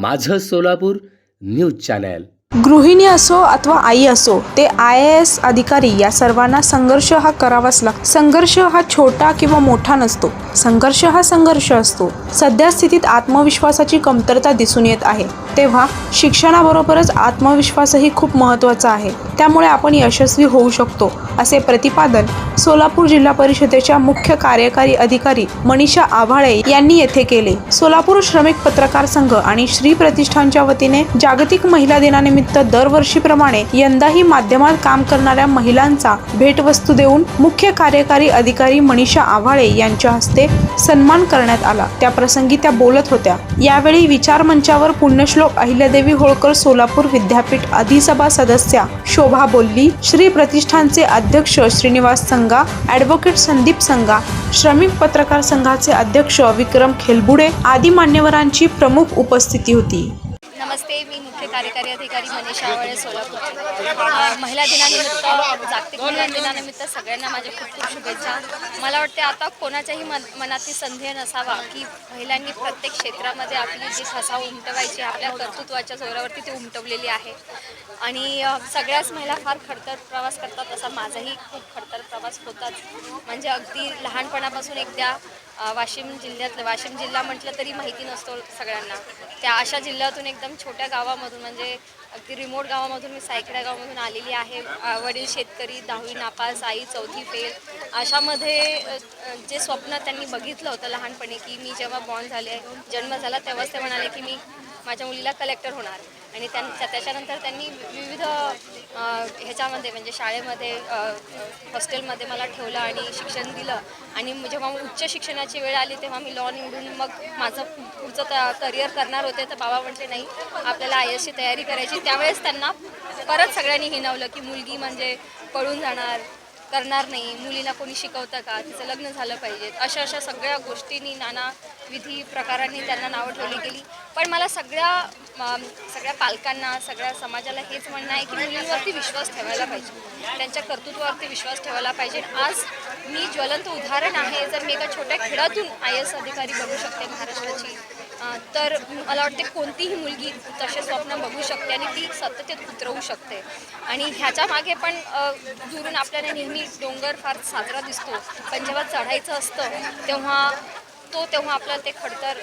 माझं Solapur news channel. गृहिणी असो अथवा आई असो ते आय ए एस अधिकारी या सर्वांना संघर्ष हा करावाच लागतो. संघर्ष हा छोटा किंवा मोठा नसतो. संघर्ष हा संघर्ष असतो. सध्या स्थितीत आत्मविश्वासाची कमतरता दिसून येत आहे. तेव्हा शिक्षणाबरोबरच आत्मविश्वासही खूप महत्त्वाचा आहे. त्यामुळे आपण यशस्वी होऊ शकतो असे प्रतिपादन सोलापूर जिल्हा परिषदेच्या मुख्य कार्यकारी अधिकारी मनीषा आव्हाळे यांनी येथे केले. सोलापूर श्रमिक पत्रकार संघ आणि श्री प्रतिष्ठानच्या वतीने जागतिक महिला दिनानिमित्त दरवर्षीप्रमाणे यंदाही माध्यमात काम करणाऱ्या महिलांचा भेटवस्तू देऊन मुख्य कार्यकारी अधिकारी मनीषा आव्हाळे यांच्या हस्ते सन्मान करण्यात आला. त्या प्रसंगी त्या बोलत होत्या. यावेळी विचार मंचावर पुण्यश्लोक अहिल्यादेवी होळकर सोलापूर विद्यापीठ अधिसभा सदस्या शोभा बोल्ली श्री प्रतिष्ठानचे अध्यक्ष श्रीनिवास संघा ॲडव्होकेट संदीप संघा श्रमिक पत्रकार संघाचे अध्यक्ष विक्रम खेलबुडे आदी मान्यवरांची प्रमुख उपस्थिती होती. कार्यकारी अधिकारी मनीषा आवळे सोलापूर महिला दिनानिमित्त जागतिक महिला दिनानिमित्त सगळ्यांना माझ्या खूप खूप शुभेच्छा. मला वाटते आता कोणाच्याही मन मनातली संधी नसावा की महिलांनी प्रत्येक क्षेत्रामध्ये आपली जी ठसा उमटवायची आपल्या कर्तृत्वाच्या जोरावरती ती उमटवलेली आहे. आणि सगळ्याच महिला फार खडतर प्रवास करतात असा माझाही खूप खडतर प्रवास होताच. म्हणजे अगदी लहानपणापासून एकदा वाशिम जिल्ह्यातलं वाशिम जिल्हा म्हटलं तरी माहिती नसतो सगळ्यांना. त्या अशा जिल्ह्यातून एकदम छोट्या गावामधून म्हणजे अगदी रिमोट गावामधून मी सायकड्या गावामधून आलेली आहे. वडील शेतकरी दहावी नापास आई चौथी फेल अशामध्ये जे स्वप्न त्यांनी बघितलं होतं लहानपणी की मी जेव्हा बॉर्न झाले जन्म झाला तेव्हाच ते म्हणाले की मी माझ्या मुलीला कलेक्टर होणार. आणि त्यांच्या त्याच्यानंतर त्यांनी विविध ह्याच्यामध्ये म्हणजे शाळेमध्ये हॉस्टेलमध्ये मला ठेवलं आणि शिक्षण दिलं. आणि जेव्हा उच्च शिक्षणाची वेळ आली तेव्हा मी लॉ निवडून मग माझं पुढचं करिअर करणार होते. तर बाबा म्हटले नाही आपल्याला आय एसची तयारी करायची. त्यावेळेस त्यांना परत सगळ्यांनी हिनवलं की मुलगी म्हणजे पळून जाणार. करणार नाही. मुलीला कोणी शिकवतं का? तिचं लग्न झालं पाहिजे. अशा अशा सगळ्या गोष्टींनी नाना विधी प्रकारांनी त्यांना नावं ठेवली गेली. पण मला सगळ्या सगळ्या पालकांना सगळ्या समाजाला हेच म्हणणं आहे की मुलींवरती विश्वास ठेवायला पाहिजे. त्यांच्या कर्तृत्वावरती विश्वास ठेवायला पाहिजे. आज मी ज्वलंत उदाहरण आहे. जर मी एका छोट्या खेळातून आय एस अधिकारी बनू शकते महाराष्ट्राची तर मला वाटते कोणतीही मुलगी तसे स्वप्न बघू शकते आणि ती सततेत उतरवू शकते. आणि ह्याच्या मागे पण दुरून आपल्याला नेहमी डोंगर फार साजरा दिसतो. पण जेव्हा चढायचं असतं तेव्हा तो तेव्हा आपल्याला ते खडतर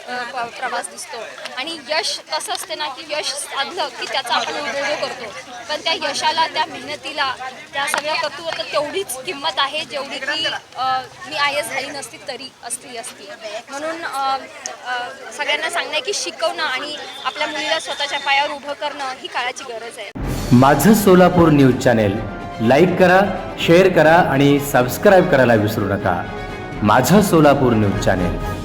प्रवास दिसतो. आणि यश कसं असते ना की यश साधलं की त्याचा आपण उपयोग करतो. पण त्या यशाला त्या मेहनतीला त्या सगळ्या कर्तृत्व तेवढीच किंमत आहे जेवढी की मी आय एस झाली नसती तरी असती असती. म्हणून सगळ्यांना सांगणं की शिकवणं आणि आपल्या मुलीला स्वतःच्या पायावर उभं करणं ही काळाची गरज आहे. माझं सोलापूर न्यूज चॅनेल लाईक करा शेअर करा आणि सबस्क्राईब करायला विसरू नका. माझं सोलापूर न्यूज चॅनेल.